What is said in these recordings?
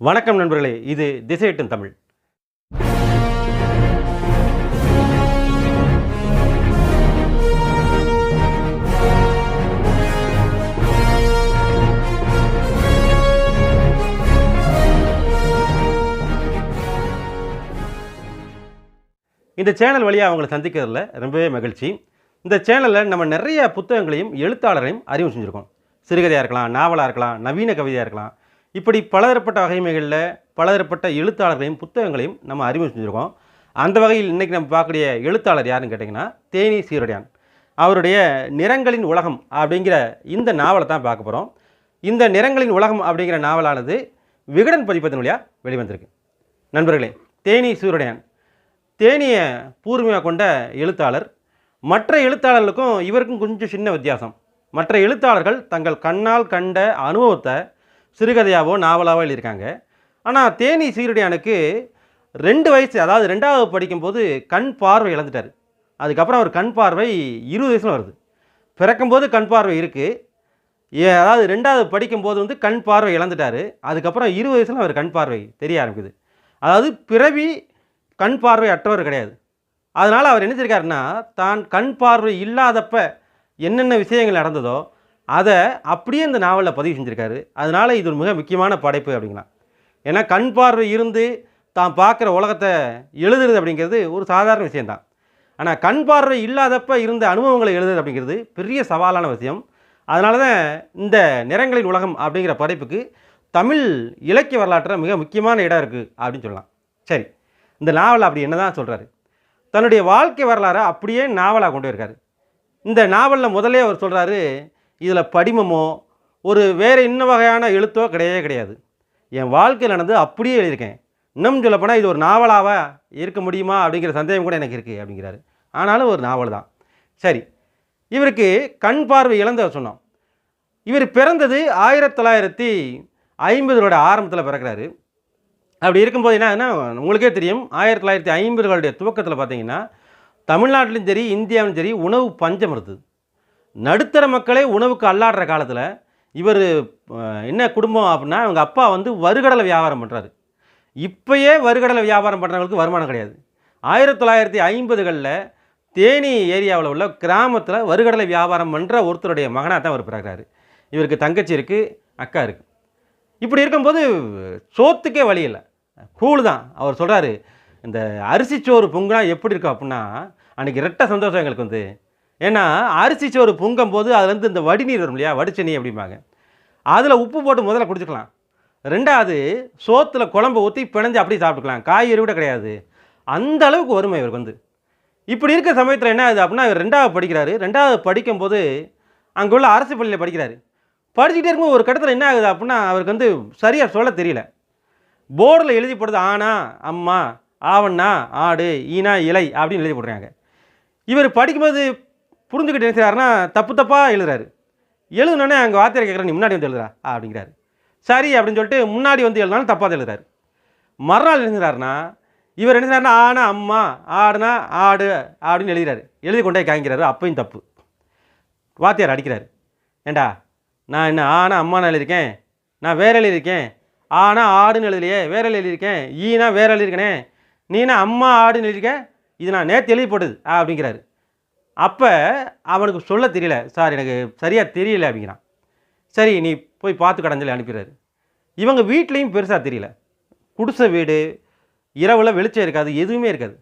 வணக்கம் நண்பர்களே இது திசையட்டும் தமிழ். இந்த சேனல் வழியாக அவங்களை சந்திக்கிறதுல ரொம்பவே மகிழ்ச்சி. இந்த சேனலில் நம்ம நிறைய புத்தகங்களையும் எழுத்தாளரையும் அறிவு செஞ்சுருக்கோம். சிறுகதையாக இருக்கலாம் நாவலாக இருக்கலாம் நவீன கவிதையாக இருக்கலாம் இப்படி பலதரப்பட்ட வகைமைகளில் பலதரப்பட்ட எழுத்தாளர்களையும் புத்தகங்களையும் நம்ம அறிமுகம் செஞ்சுருக்கோம். அந்த வகையில் இன்றைக்கி நம்ம பார்க்கக்கூடிய எழுத்தாளர் யாருன்னு கேட்டிங்கன்னா தேனி சீரடியான். அவருடைய நிறங்களின் உலகம் அப்படிங்கிற இந்த நாவலை தான் பார்க்க போகிறோம் இந்த நிறங்களின் உலகம் அப்படிங்கிற நாவலானது விகடன் பதிப்பதன் வழியாக வெளிவந்திருக்கு. நண்பர்களே தேனி சூரடையான். தேனியை பூர்வீகம் கொண்ட எழுத்தாளர். மற்ற எழுத்தாளர்களுக்கும் இவருக்கும் கொஞ்சம் சின்ன வித்தியாசம். மற்ற எழுத்தாளர்கள் தங்கள் கண்ணால் கண்ட அனுபவத்தை சிறுகதையாவோ நாவலாவோ எழுதியிருக்காங்க. ஆனால் தேனி சீருடையானுக்கு ரெண்டு வயசு அதாவது ரெண்டாவது படிக்கும்போது கண் பார்வை இழந்துட்டார். அதுக்கப்புறம் அவர் கண் பார்வை இருபது வயசில் வருது. பிறக்கும்போது கண் பார்வை இருக்குது ஏ அதாவது ரெண்டாவது படிக்கும்போது வந்து கண் பார்வை இழந்துட்டார். அதுக்கப்புறம் இருபது வயசில் அவர் கண் பார்வை தெரிய ஆரம்பிக்குது. அதாவது பிறவி கண் பார்வை அற்றவர் கிடையாது. அதனால் அவர் என்ன செஞ்சிருக்காருன்னா தான் கண் பார்வை இல்லாதப்ப என்னென்ன விஷயங்கள் நடந்ததோ அதை அப்படியே இந்த நாவலில் பதிவு செஞ்சுருக்காரு. அதனால் இது ஒரு மிக முக்கியமான படைப்பு அப்படிங்களாம் ஏன்னா கண் பார்வை இருந்து தான் பார்க்குற உலகத்தை எழுதுறது அப்படிங்கிறது ஒரு சாதாரண விஷயந்தான் ஆனால் கண் பார்வை இல்லாதப்ப இருந்த அனுபவங்களை எழுதுறது அப்படிங்கிறது பெரிய சவாலான விஷயம். அதனால தான் இந்த நிறங்களின் உலகம் அப்படிங்கிற படைப்புக்கு தமிழ் இலக்கிய வரலாற்றில் மிக முக்கியமான இடம் இருக்குது அப்படின்னு சொல்லலாம். சரி இந்த நாவல் அப்படி என்ன தான் சொல்கிறாரு தன்னுடைய வாழ்க்கை வரலாறை அப்படியே நாவலாக கொண்டு இருக்காரு இந்த நாவலில் முதலே அவர் சொல்கிறாரு இதில் படிமமோ ஒரு வேறு இன்ன வகையான எழுத்தோ கிடையவே கிடையாது. என் வாழ்க்கையில் நடந்து அப்படியே எழுதியிருக்கேன். இன்னும் சொல்லப்போனால் இது ஒரு நாவலாக இருக்க முடியுமா அப்படிங்கிற சந்தேகம் கூட எனக்கு இருக்குது அப்படிங்கிறாரு. ஆனாலும் ஒரு நாவல் தான். சரி இவருக்கு கண் பார்வை இழந்த சொன்னோம். இவர் பிறந்தது ஆயிரத்தி தொள்ளாயிரத்தி ஐம்பதுகளோட ஆரம்பத்தில் பிறக்கிறாரு. அப்படி இருக்கும்போது என்ன உங்களுக்கே தெரியும் ஆயிரத்தி தொள்ளாயிரத்தி ஐம்பதுகளுடைய துவக்கத்தில் பார்த்தீங்கன்னா தமிழ்நாட்டிலும் சரி இந்தியாவிலும் சரி உணவு பஞ்சம் இருந்தது. நடுத்தர மக்களே உணவுக்கு அல்லாடுற காலத்தில் இவர் என்ன குடும்பம் அப்படின்னா அவங்க அப்பா வந்து வறுகடலை வியாபாரம் பண்ணுறாரு இப்பயே வறுகடலை வியாபாரம் பண்ணுறவங்களுக்கு வருமானம் கிடையாது. ஆயிரத்தி தொள்ளாயிரத்தி ஐம்பதுகளில் தேனி ஏரியாவில் உள்ள கிராமத்தில் வறுகடலை வியாபாரம் பண்ணுற ஒருத்தருடைய மகனாக தான் அவர் பிறகுறாரு இவருக்கு தங்கச்சி இருக்குது அக்கா இருக்குது இப்படி இருக்கும்போது சோத்துக்கே வழி இல்லை. கூழ் தான். அவர் சொல்கிறாரு இந்த அரிசி சோறு பொங்குனா எப்படி இருக்கும் அப்படின்னா அன்றைக்கி ரெட்ட சந்தோஷம் எங்களுக்கு வந்து ஏன்னா அரிசி சோறு பொங்கும் போது அதுலேருந்து இந்த வடிநீர் வரும் இல்லையா? வடிச்சனி அப்படிம்பாங்க. அதில் உப்பு போட்டு முதல்ல குடிச்சுக்கலாம். ரெண்டாவது சோத்தில் குழம்பு ஊற்றி பிணைஞ்சு அப்படியே சாப்பிட்டுக்கலாம். காய்கறி கூட கிடையாது. அந்த அளவுக்கு வறுமை இவருக்கு வந்து. இப்படி இருக்க சமயத்தில் என்ன ஆகுது அப்படின்னா இவர் ரெண்டாவது படிக்கிறாரு. ரெண்டாவது படிக்கும்போது அங்கே உள்ள அரசு பள்ளியில் படிக்கிறாரு. படிச்சுக்கிட்டே இருக்கும்போது ஒரு கட்டத்தில் என்ன ஆகுது அப்படின்னா அவருக்கு வந்து சரியாக சொல்ல தெரியல. போர்டில் எழுதி போடுறது ஆனா அம்மா ஆவண்ணா ஆடு ஈனா இலை அப்படின்னு எழுதி போடுறாங்க இவர் படிக்கும்போது புரிஞ்சுக்கிட்டு என்ன செய்றாருன்னா தப்பு தப்பாக எழுதுறாரு. எழுதுனோடனே அங்கே வாத்தியார் கேட்குறேன் நீ முன்னாடி வந்து எழுதுறா அப்படிங்கிறாரு. சரி அப்படின்னு சொல்லிட்டு முன்னாடி வந்து எழுதினாலும் தப்பாக தான் எழுதுறாரு. மறுநாள் எழுதுறாருன்னா இவர் என்ன செய்றாருன்னா ஆனா அம்மா ஆடுனா ஆடு அப்படின்னு எழுதுறாரு. எழுதி கொண்டே காய்க்கிறாரு அப்பையும் தப்பு. வாத்தியார் அடிக்கிறாரு. ஏண்டா நான் என்ன ஆனா அம்மான்னு எழுதியிருக்கேன் நான் வேற எழுதியிருக்கேன் ஆனா ஆடுன்னு எழுதலையே வேற எழுதியிருக்கேன் ஈனா வேற எழுதியிருக்கனே நீனா அம்மா ஆடுன்னு எழுதியிருக்க இது நான் நேற்று எழுதி போட்டது அப்படிங்கிறாரு. அப்போ அவனுக்கு சொல்ல தெரியல சார் எனக்கு சரியாக தெரியல அப்படிங்கிறான். சரி நீ போய் பார்த்து கடன் சொல்லி அனுப்பிடுறாரு. இவங்க வீட்லேயும் பெருசாக தெரியல. குடிசை வீடு இரவில் வெளிச்சம் இருக்காது எதுவுமே இருக்காது.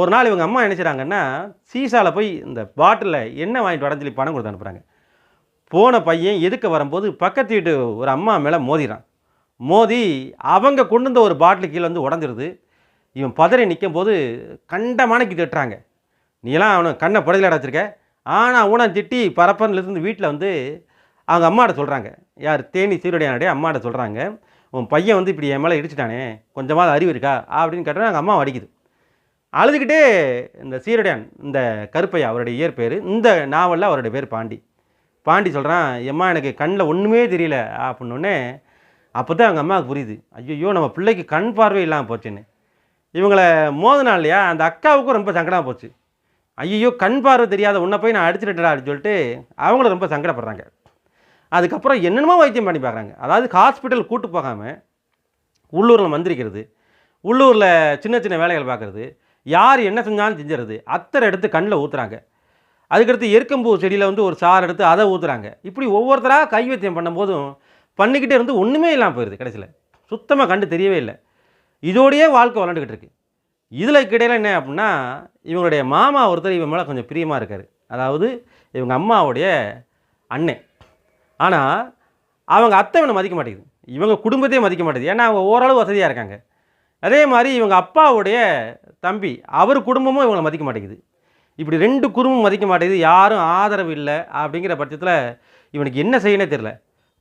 ஒரு நாள் இவங்க அம்மா நினச்சிட்றாங்கன்னா சீசாவில் போய் இந்த பாட்டிலில் எண்ணெய் வாங்கிட்டு வரேன்னு சொல்லி பணம் கொடுத்து அனுப்புகிறாங்க போன பையன் எதுக்க வரும்போது பக்கத்து வீட்டு ஒரு அம்மா மேலே மோதிறான். மோதி அவங்க கொண்டு வந்த ஒரு பாட்டில் கீழே வந்து உடஞ்சிருது. இவன் பதறி நிற்கும் போது கண்டமானக்கு திட்டுறாங்க. நீலாம் அவனை கண்ணை புடலையாட வச்சிருக்க? ஆனால் ஊனம் திட்டி பரப்பன்லேருந்து வீட்டில் வந்து அவங்க அம்மாட்ட சொல்கிறாங்க யார் தேனி சீருடையானுடைய அம்மாட்ட சொல்கிறாங்க உன் பையன் வந்து இப்படி என் மேலே இடிச்சிட்டானே கொஞ்சமாவது அறிவு இருக்கா? அப்படின்னு கேட்டால் அவங்க அம்மா வடிக்குது அழுதுகிட்டே இந்த சீரடையான் இந்த கருப்பையா அவருடைய இயற்பேர் இந்த நாவலில் அவருடைய பேர் பாண்டி. பாண்டி சொல்கிறான் எம்மா எனக்கு கண்ணில் ஒன்றுமே தெரியல அப்படின்னோடனே அப்போ தான் அவங்க அம்மாவுக்கு புரியுது. ஐயோ நம்ம பிள்ளைக்கு கண் பார்வை இல்லாமல் போச்சுன்னு. இவங்களை மோதினா இல்லையா அந்த அக்காவுக்கும் ரொம்ப சங்கடமாக போச்சு. ஐயோ கண் பார்வை தெரியாத உன்னை போய் நான் அடிச்சிட்டடா அப்படின்னு சொல்லிட்டு அவங்கள ரொம்ப சங்கடப்படுறாங்க. அதுக்கப்புறம் என்னென்னமோ வைத்தியம் பண்ணி பார்க்குறாங்க. அதாவது ஹாஸ்பிட்டல் கூட்டு போகாமல் உள்ளூரில் மந்திரிக்கிறது உள்ளூரில் சின்ன சின்ன வேலைகள் பார்க்குறது யார் என்ன செஞ்சாலும் செஞ்சுறது அத்தரை எடுத்து கண்ணில் ஊற்றுறாங்க அதுக்கடுத்து எருக்கம்பூ செடியில் வந்து ஒரு சாறு எடுத்து அதை ஊற்றுறாங்க இப்படி ஒவ்வொருத்தராக கைவத்தியம் பண்ணும்போதும் பண்ணிக்கிட்டே இருந்து ஒன்றுமே இல்லாமல் போயிடுது கடைசியில். சுத்தமாக கண்டு தெரியவே இல்லை. இதோடையே வாழ்க்கை விளாண்டுக்கிட்டு இருக்குது இதில் கிடையில் என்ன அப்படின்னா இவங்களுடைய மாமா ஒருத்தர் இவன் மேலே கொஞ்சம் பிரியமாக இருக்கார். அதாவது இவங்க அம்மாவுடைய அண்ணன் ஆனால் அவங்க அத்தை இவனை மதிக்க மாட்டேங்குது. இவங்க குடும்பத்தையே மதிக்க மாட்டேங்குது. ஏன்னா அவங்க ஓரளவு வசதியாக இருக்காங்க. அதே மாதிரி இவங்க அப்பாவுடைய தம்பி அவர் குடும்பமும் இவங்களை மதிக்க மாட்டேங்குது. இப்படி ரெண்டு குடும்பமும் மதிக்க மாட்டேங்குது. யாரும் ஆதரவு இல்லை அப்படிங்கிற பட்சத்தில் இவனுக்கு என்ன செய்யணே தெரில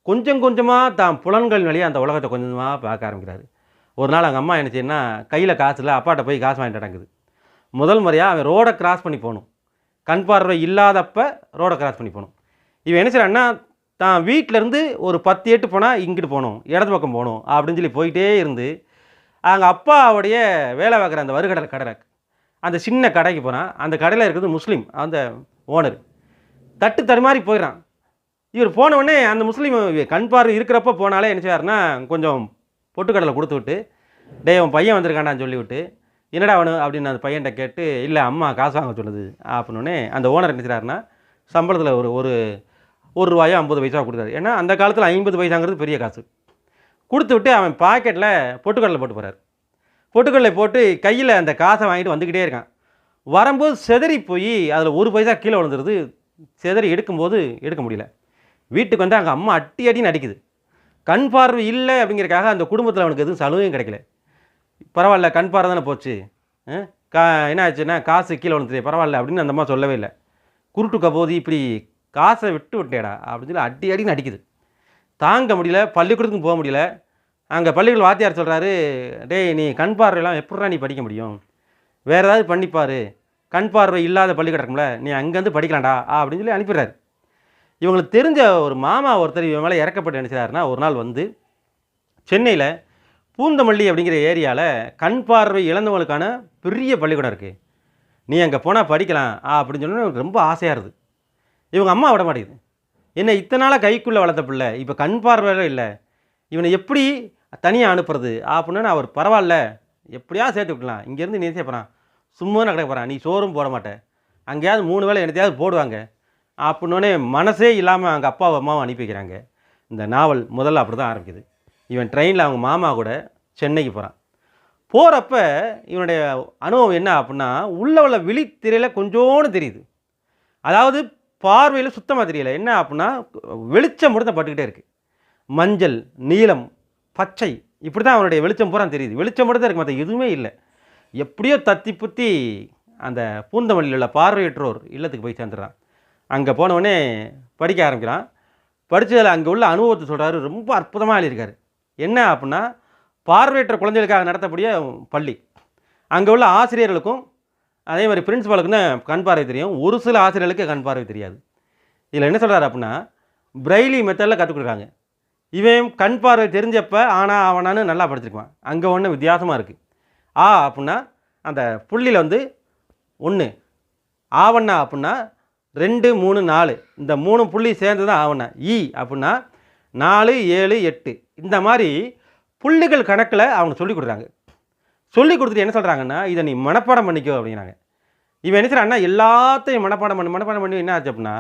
கொஞ்சம் கொஞ்சமாக தான் புலன்கள் வழியாக அந்த உலகத்தை கொஞ்சமாக பார்க்க ஆரம்பிக்கிறாரு. ஒரு நாள் அவங்க அம்மா என்ன செய்யணும்னா கையில் காசு இல்லை அப்பாட்ட போய் காசு வாங்கிட்டு நடக்குது. முதல் முறையாக அவன் ரோடை கிராஸ் பண்ணி போகணும். கண் பார்வை இல்லாதப்ப ரோடை கிராஸ் பண்ணி போகணும். இவன் என்ன செய்றான்னா தான் வீட்டிலேருந்து ஒரு பத்து எட்டு போனால் இங்கிட்டு போகணும் இடது பக்கம் போகணும் அப்படின்னு சொல்லி போயிட்டே இருந்து அவங்க அப்பாவுடைய வேலை பார்க்குற அந்த வருகடலை கடை அந்த சின்ன கடைக்கு போனால் அந்த கடையில் இருக்கிறது முஸ்லீம் அந்த ஓனர். தட்டு தடுமாறி போயிடறான். இவர் போனவொடனே அந்த முஸ்லீம் கண் பார்வை இருக்கிறப்ப போனாலே என்ன செய்வாருன்னா கொஞ்சம் பொட்டுக்கடலை கொடுத்து விட்டு டே உன் பையன் வந்திருக்காண்டான்னு சொல்லிவிட்டு என்னடா அவனு? அப்படின்னு அந்த பையன்கிட்ட கேட்டு இல்லை அம்மா காசு வாங்க சொல்லுது. அப்படின்னே அந்த ஓனர் என்ன சம்பளத்தில் ஒரு ஒரு ஒரு ரூபாயோ ஐம்பது பைசா கொடுத்தாரு. ஏன்னா அந்த காலத்தில் ஐம்பது பைசாங்கிறது பெரிய காசு. கொடுத்து விட்டு அவன் பாக்கெட்டில் பொட்டுக்கடலை போட்டு போகிறார் பொட்டுக்கடலை போட்டு கையில் அந்த காசை வாங்கிட்டு வந்துக்கிட்டே இருக்கான். வரும்போது செதறி போய் அதில் ஒரு பைசா கீழே விழுந்துருது. செதறி எடுக்கும்போது எடுக்க முடியல. வீட்டுக்கு வந்து அங்கே அம்மா அட்டி அடின்னு அடிக்குது. கண் பார்வை இல்லை அப்படிங்கிறக்காக அந்த குடும்பத்தில் அவனுக்கு எதுவும் சலுகையும் கிடைக்கல. பரவாயில்ல கண் பார்வை தானே போச்சு. கா என்ன ஆச்சுன்னா காசு கீழே விழுந்துரு பரவாயில்ல அப்படின்னு அந்த அம்மா சொல்லவே இல்லை. குருட்டுக்க போது இப்படி காசை விட்டு விட்டேடா அப்படின்னு சொல்லி அடி அடின்னு அடிக்குது. தாங்க முடியல பள்ளிக்கூடத்துக்கும் போக முடியல. அங்கே பள்ளிக்கூட வாத்தியார் சொல்கிறாரு டேய் நீ கண் பார்வையெல்லாம் எப்படா நீ படிக்க முடியும்? வேறு ஏதாவது பண்ணிப்பார் கண் பார்வை இல்லாத பள்ளிக்கூடம் இருக்கும்ல நீ அங்கேருந்து படிக்கலாம்டா அப்படின்னு சொல்லி அனுப்பிடுறாரு. இவங்களுக்கு தெரிஞ்ச ஒரு மாமா ஒருத்தர் இவன் மேலே இறக்கப்பட்டு நினைச்சாருன்னா ஒரு நாள் வந்து சென்னையில் பூந்தமல்லி அப்படிங்கிற ஏரியாவில் கண் பார்வை இழந்தவங்களுக்கான பெரிய பள்ளிக்கூடம் இருக்குது நீ அங்கே போனால் படிக்கலாம் ஆ அப்படின்னு சொன்னால் ரொம்ப ஆசையாக இருக்குது இவங்க அம்மா விட மாட்டேங்குது. என்ன இத்தனை நாளாக கைக்குள்ளே வளர்த்த பிள்ளை இப்போ கண் பார்வையில இல்லை. இவனை எப்படி தனியாக அனுப்புறது? அப்படின்னு அவர் பரவாயில்ல எப்படியா சேர்த்து விட்டலாம் இங்கேருந்து நீ சேர்ப்பறான் சும்மா நடக்க போகிறான் நீ சோறும் போட மாட்டேன் அங்கேயாவது மூணு வேளை என்னத்தையாவது போடுவாங்க. அப்படின்னோடனே மனசே இல்லாமல் அவங்க அப்பாவும் அம்மாவும் அனுப்பி வைக்கிறாங்க இந்த நாவல் முதல்ல அப்படி தான் ஆரம்பிக்குது. இவன் ட்ரெயினில் அவங்க மாமா கூட சென்னைக்கு போகிறான் போகிறப்ப இவனுடைய அனுபவம் என்ன அப்படின்னா உள்ள உள்ள விழித்திரையில் கொஞ்சோன்னு தெரியுது. அதாவது பார்வையில் சுத்தமாக தெரியல. என்ன அப்படின்னா வெளிச்சம் மட்டும் தான் பட்டுக்கிட்டே இருக்குது மஞ்சள் நீலம் பச்சை இப்படி தான் அவனுடைய வெளிச்சம் பூரா தெரியுது. வெளிச்சம் மட்டும் தான் இருக்குது மற்ற எதுவுமே இல்லை. எப்படியோ தத்தி புத்தி அந்த பூந்தமல்லியில் உள்ள பார்வையற்றோர் இல்லத்துக்கு போய் சேர்ந்துடுறான். அங்கே போனவுடனே படிக்க ஆரம்பிக்கிறான். படித்ததில் அங்கே உள்ள அனுபவத்தை சொல்கிறாரு ரொம்ப அற்புதமாக எழுதியிருக்காரு. என்ன அப்படின்னா பார்வையற்ற குழந்தைகளுக்காக நடத்தக்கூடிய பள்ளி. அங்கே உள்ள ஆசிரியர்களுக்கும் அதே மாதிரி பிரின்சிபாலுக்கும் தான் கண் பார்வை தெரியும். ஒரு சில ஆசிரியர்களுக்கு கண் பார்வை தெரியாது. இதில் என்ன சொல்கிறாரு அப்படின்னா பிரெய்லி மெத்தடில் கற்றுக் கொடுக்குறாங்க. இவன் கண் பார்வை தெரிஞ்சப்போ ஆனா அவனான்னு நல்லா படிச்சிருக்குவான். அங்கே ஒன்று வித்தியாசமாக இருக்குது ஆ அப்படின்னா அந்த புள்ளியில் வந்து ஒன்று ஆவண்ணா அப்படின்னா ரெண்டு மூணு நாலு. இந்த மூணு புள்ளி சேர்ந்து தான் ஆவண்ணா இ e அப்படின்னா நாலு ஏழு எட்டு. இந்த மாதிரி புள்ளிகள் கணக்கில் அவங்க சொல்லி கொடுக்குறாங்க. சொல்லி கொடுத்துட்டு என்ன சொல்கிறாங்கன்னா இதை நீ மனப்பாடம் பண்ணிக்கோ அப்படிங்கிறாங்க. இவன் என்ன செய்றான்னா எல்லாத்தையும் மனப்பாடம் பண்ணி மனப்பாடம் பண்ணி என்ன ஆச்சு அப்படின்னா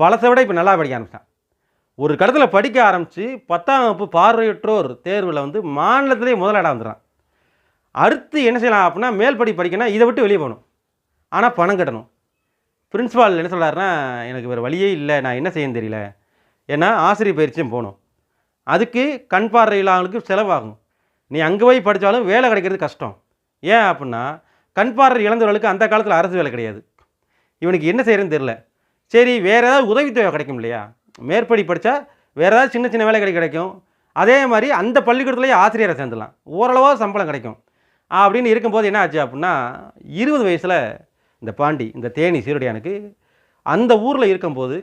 பழசை விட இப்போ நல்லா படிக்க ஆரம்பிச்சிட்டான். ஒரு கடத்தில் படிக்க ஆரம்பித்து பத்தாம் வகுப்பு பார்வையற்றோர் தேர்வில் வந்து மாநிலத்திலே முதலிடம் வந்துடுறான். அடுத்து என்ன செய்யலாம் அப்படின்னா மேல்படி படிக்கணும் இதை விட்டு வெளியே போகணும். ஆனால் பணம் கட்டணும். பிரின்சிபால் என்ன சொல்கிறாருன்னா எனக்கு வேறு வழியே இல்லை நான் என்ன செய்யன்னு தெரியல. ஏன்னா ஆசிரியர் பயிற்சியும் போகணும். அதுக்கு கண் பார்வை இல்லாதவங்களுக்கு செலவாகும். நீ அங்கே போய் படித்தாலும் வேலை கிடைக்கிறது கஷ்டம். ஏன் அப்படின்னா கண் பார்வை இழந்தவர்களுக்கு அந்த காலத்தில் அரசு வேலை கிடையாது. இவனுக்கு என்ன செய்கிறேன்னு தெரில சரி வேறு ஏதாவது உதவித்தொகை கிடைக்கும் இல்லையா? மேற்படி படித்தா வேறு ஏதாவது சின்ன சின்ன வேலை கிடைக்கும். அதே மாதிரி அந்த பள்ளிக்கூடத்துலேயே ஆசிரியரை சேர்ந்துடலாம். ஓரளவாக சம்பளம் கிடைக்கும். அப்படின்னு இருக்கும்போது என்ன ஆச்சு அப்படின்னா இருபது வயசில் இந்த பாண்டி இந்த தேனி சீரடியானுக்கு அந்த ஊரில் இருக்கும்போது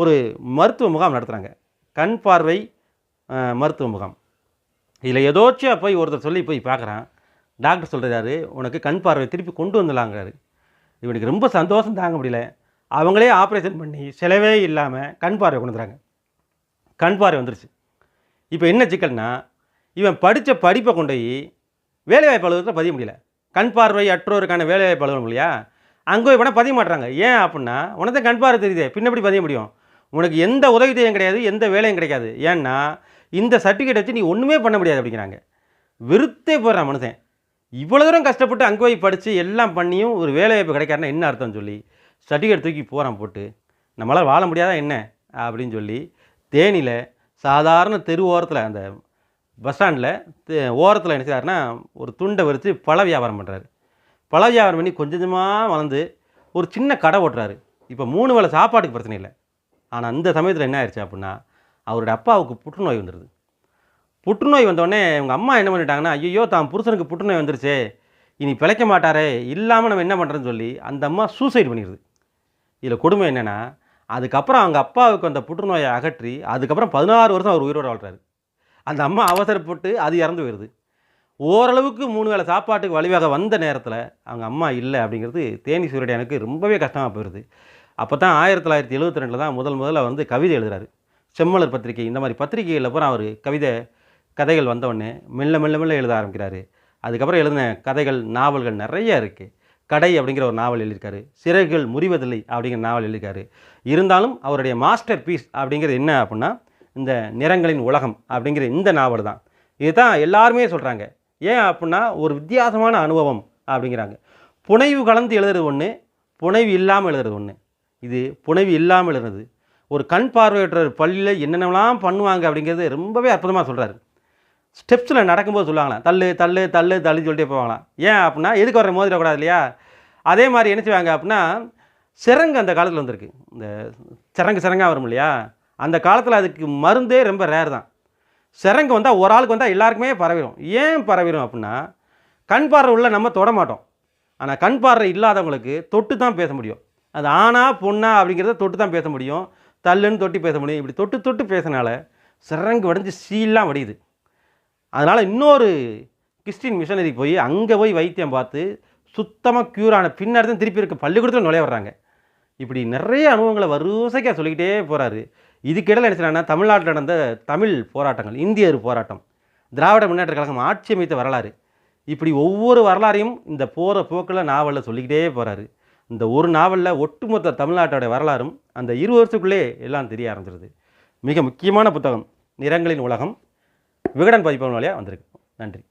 ஒரு மருத்துவ முகாம் நடத்துகிறாங்க கண் பார்வை மருத்துவ முகாம். இதில் ஏதோச்சியாக போய் ஒருத்தர் சொல்லி போய் பார்க்குறான் டாக்டர் சொல்கிறாரு உனக்கு கண் பார்வை திருப்பி கொண்டு வந்துடலாங்கிறாரு இவனுக்கு ரொம்ப சந்தோஷம் தாங்க முடியல. அவங்களே ஆப்ரேஷன் பண்ணி செலவே இல்லாமல் கண் பார்வை கொண்டு வந்துறாங்க கண் பார்வை வந்துருச்சு. இப்போ என்ன சிக்கல்னா இவன் படித்த படிப்பை கொண்டு போய் வேலைவாய்ப்பு அலுவலகத்தில் பதிய முடியல. கண் பார்வை அற்றோருக்கான வேலைவாய்ப்பு அலுவலகம் இல்லையா? அங்கே போய் பணம் பதிய மாட்டுறாங்க ஏன் அப்படின்னா உனக்கு கண் பார்வை தெரியுதே பின்னப்படி பதிய முடியும்? உனக்கு எந்த உதவி தேவையும் கிடையாது எந்த வேலையும் கிடைக்காது. ஏன்னா இந்த சர்டிஃபிகேட் வச்சு நீ ஒன்றுமே பண்ண முடியாது அப்படிங்கிறாங்க வெறுத்தே போடுறான் மனுஷன். இவ்வளோ தூரம் கஷ்டப்பட்டு அங்கே போய் படித்து எல்லாம் பண்ணியும் ஒரு வேலைவாய்ப்பு கிடைக்காருன்னா என்ன அர்த்தம்னு சொல்லி சர்டிஃபிகேட் தூக்கி போகிறான் போட்டு. நம்மளால் வாழ முடியாதா என்ன? அப்படின்னு சொல்லி தேனியில் சாதாரண தெரு ஓரத்தில் அந்த பஸ் ஸ்டாண்டில் ஓரத்தில் என்ன செய்றாருன்னா ஒரு துண்டை விரித்து பழ வியாபாரம் பண்ணுறாரு பழ வியாபாரம் பண்ணி கொஞ்சம் கொஞ்சமாக வளர்ந்து ஒரு சின்ன கடை ஓட்டுறாரு. இப்போ மூணு வேளை சாப்பாட்டுக்கு பிரச்சனை இல்லை. ஆனால் அந்த சமயத்தில் என்ன ஆயிடுச்சு அப்படின்னா அவருடைய அப்பாவுக்கு புற்றுநோய் வந்துடுது புற்றுநோய் வந்தோடனே இவங்க அம்மா என்ன பண்ணிட்டாங்கன்னா ஐயோ தான் புருஷனுக்கு புற்றுநோய் வந்துருச்சே. இனி பிழைக்க மாட்டாரே. இல்லாமல் நம்ம என்ன பண்ணுறேன்னு சொல்லி அந்த அம்மா சூசைட் பண்ணிடுது இதில் கொடுமை என்னென்னா அதுக்கப்புறம் அவங்க அப்பாவுக்கு அந்த புற்றுநோயை அகற்றி அதுக்கப்புறம் பதினாறு வருஷம் அவர் உயிரோடு வாழ்கிறாரு அந்த அம்மா அவசரப்பட்டு அது இறந்து போயிடுது ஓரளவுக்கு மூணு வேளை சாப்பாட்டுக்கு வழிவாக வந்த நேரத்தில் அவங்க அம்மா இல்லை அப்படிங்கிறது தேனி சூரியனுக்கு ரொம்பவே கஷ்டமாக போயிடுது அப்போ தான் ஆயிரத்தி தொள்ளாயிரத்தி எழுபத்தி ரெண்டில் தான் முதல் முதல்ல வந்து கவிதை எழுதுறாரு. செம்மலர் பத்திரிகை இந்த மாதிரி பத்திரிகைகளில் பூரா அவர் கவிதை கதைகள் வந்தவுடனே மெல்ல மெல்ல மெல்ல எழுத ஆரம்பிக்கிறாரு. அதுக்கப்புறம் எழுதின கதைகள் நாவல்கள் நிறைய இருக்குது கடை அப்படிங்கிற ஒரு நாவல் எழுதியிருக்காரு. சிறகுகள் முறிவதில்லை அப்படிங்கிற நாவல் எழுதியிருக்காரு. இருந்தாலும் அவருடைய மாஸ்டர் பீஸ் அப்படிங்கிறது என்ன அப்படின்னா இந்த நிறங்களின் உலகம் அப்படிங்கிற இந்த நாவல் தான். இதுதான் எல்லாருமே சொல்கிறாங்க ஏன் அப்படின்னா ஒரு வித்தியாசமான அனுபவம் அப்படிங்கிறாங்க. புனைவு கலந்து எழுதுறது ஒன்று புனைவு இல்லாமல் எழுதுறது ஒன்று இது புனைவு இல்லாமல் எழுதுறது. ஒரு கண் பார்வையற்றவர் பள்ளியில் என்னென்னலாம் பண்ணுவாங்க அப்படிங்கிறது ரொம்பவே அற்புதமாக சொல்கிறாரு ஸ்டெப்ஸில் நடக்கும்போது சொல்லுவாங்களாம் தள்ளு தள்ளு தள்ளு தள்ளு சொல்லிட்டே போவாங்களாம். ஏன் அப்படின்னா எதுக்கு வர மோதிடக்கூடாது இல்லையா? அதே மாதிரி என்ன செய்வாங்க அப்படின்னா சிறங்கு அந்த காலத்தில் வந்திருக்கு. இந்த சிறங்கு சிறங்காக வரும் இல்லையா? அந்த காலத்தில் அதுக்கு மருந்தே ரொம்ப ரேர் தான். சிறங்கு வந்தால் ஒரு ஆளுக்கு வந்தால் எல்லாருக்குமே பரவிடும் ஏன் பரவிடும் அப்படின்னா கண் பார்வை உள்ள நம்ம தொட மாட்டோம். ஆனால் கண் பார்வை இல்லாதவங்களுக்கு தொட்டு தான் பேச முடியும். அது ஆனா பொண்ணா அப்படிங்கிறத தொட்டு தான் பேச முடியும். தள்ளுன்னு தொட்டி பேச முடியும். இப்படி தொட்டு தொட்டு பேசினால சிறங்கு வடைஞ்சு சீலாம் வடியுது. அதனால் இன்னொரு கிறிஸ்டின் மிஷனரி போய் அங்கே போய் வைத்தியம் பார்த்து சுத்தமாக க்யூர் ஆன பின்னாடி தான் திருப்பி இருக்க பள்ளிக்கூடத்தில் நுழைய வர்றாங்க. இப்படி நிறைய அனுபவங்களை வரிசைக்காக சொல்லிக்கிட்டே போகிறாரு இதுக்கிடையில் என்ன தமிழ்நாட்டில் நடந்த தமிழ் போராட்டங்கள் இந்தியர் போராட்டம் திராவிட முன்னேற்ற கழகம் ஆட்சி அமைத்த வரலாறு. இப்படி ஒவ்வொரு வரலாறையும் இந்த போகிற போக்கில் நாவலில் சொல்லிக்கிட்டே போகிறாரு இந்த ஒரு நாவலில் ஒட்டுமொத்த தமிழ்நாட்டோட வரலாறும் அந்த இரு வருஷத்துக்குள்ளே எல்லாம் தெரிய ஆரம்பிச்சிருது. மிக முக்கியமான புத்தகம் நிறங்களின் உலகம். விகடன் பதிப்பகம் வழியாக வந்திருக்கு. நன்றி.